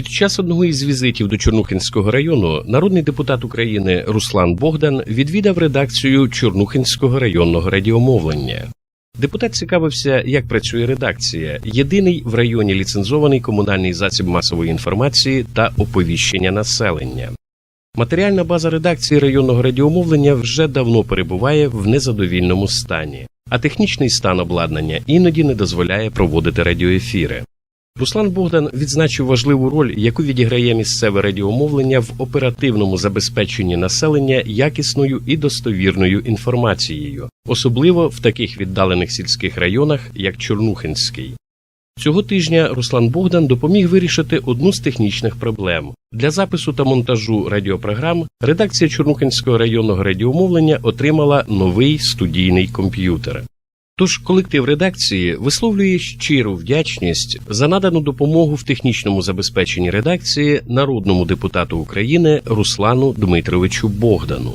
Під час одного із візитів до Чорнухинського району народний депутат України Руслан Богдан відвідав редакцію Чорнухинського районного радіомовлення. Депутат цікавився, як працює редакція, єдиний в районі ліцензований комунальний засіб масової інформації та оповіщення населення. Матеріальна база редакції районного радіомовлення вже давно перебуває в незадовільному стані, а технічний стан обладнання іноді не дозволяє проводити радіоефіри. Руслан Богдан відзначив важливу роль, яку відіграє місцеве радіомовлення в оперативному забезпеченні населення якісною і достовірною інформацією, особливо в таких віддалених сільських районах, як Чорнухинський. Цього тижня Руслан Богдан допоміг вирішити одну з технічних проблем. Для запису та монтажу радіопрограм редакція Чорнухинського районного радіомовлення отримала новий студійний комп'ютер. Тож колектив редакції висловлює щиру вдячність за надану допомогу в технічному забезпеченні редакції народному депутату України Руслану Дмитровичу Богдану.